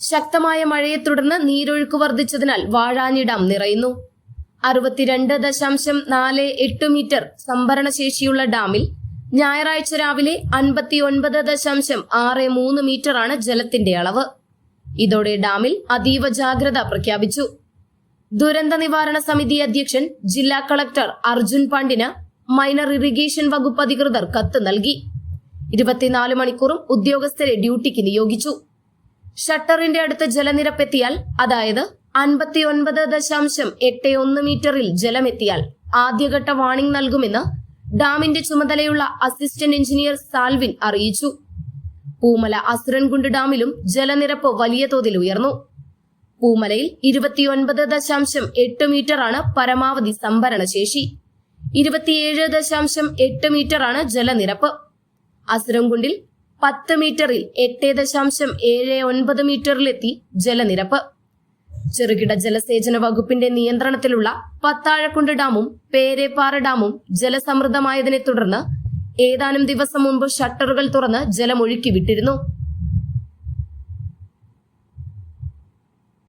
ശക്തമായ മഴയെ തുടർന്ന് നീരൊഴുക്ക് വർദ്ധിച്ചതിനാൽ വാഴാനി ഡാം നിറയുന്നു. അറുപത്തിരണ്ട് ദശാംശം നാല് എട്ട് മീറ്റർ സംഭരണശേഷിയുള്ള ഡാമിൽ ഞായറാഴ്ച രാവിലെ അൻപത്തിയൊൻപത് ദശാംശം ആറ് മൂന്ന് മീറ്ററാണ് ജലത്തിന്റെ അളവ്. ഇതോടെ ഡാമിൽ അതീവ ജാഗ്രത പ്രഖ്യാപിച്ചു. ദുരന്ത നിവാരണ സമിതി അധ്യക്ഷൻ ജില്ലാ കളക്ടർ അർജുൻ പാണ്ഡിന് മൈനർ ഇറിഗേഷൻ വകുപ്പ് അധികൃതർ കത്ത് നൽകി. ഇരുപത്തിനാല് മണിക്കൂറും ഉദ്യോഗസ്ഥരെ ഡ്യൂട്ടിക്ക് നിയോഗിച്ചു. ഷട്ടറിന്റെ അടുത്ത് ജലനിരപ്പെത്തിയാൽ അതായത് അൻപത്തിയൊൻപത് ദശാംശം എട്ട് ഒന്ന് മീറ്ററിൽ ജലമെത്തിയാൽ ആദ്യഘട്ട വാണിംഗ് നൽകുമെന്ന് ഡാമിന്റെ ചുമതലയുള്ള അസിസ്റ്റന്റ് എഞ്ചിനീയർ സാൽവിൻ അറിയിച്ചു. പൂമല അസുരൻകുണ്ട് ഡാമിലും ജലനിരപ്പ് വലിയ തോതിൽ ഉയർന്നു. പൂമലയിൽ ഇരുപത്തിയൊൻപത് ദശാംശം എട്ട് മീറ്ററാണ് പരമാവധി സംഭരണ ശേഷി. ഇരുപത്തിയേഴ് ദശാംശം എട്ട് മീറ്ററാണ് ജലനിരപ്പ്. അസുരംകുണ്ടിൽ പത്ത് മീറ്ററിൽ എട്ട് ദശാംശം ഏഴ് ഒൻപത് മീറ്ററിലെത്തി ജലനിരപ്പ്. ചെറുകിട ജലസേചന വകുപ്പിന്റെ നിയന്ത്രണത്തിലുള്ള പത്താഴക്കുണ്ട് ഡാമും പേരേപ്പാറ ഡാമും ജലസമൃദ്ധമായതിനെ തുടർന്ന് ഏതാനും ദിവസം മുമ്പ് ഷട്ടറുകൾ തുറന്ന് ജലമൊഴുക്കി വിട്ടിരുന്നു.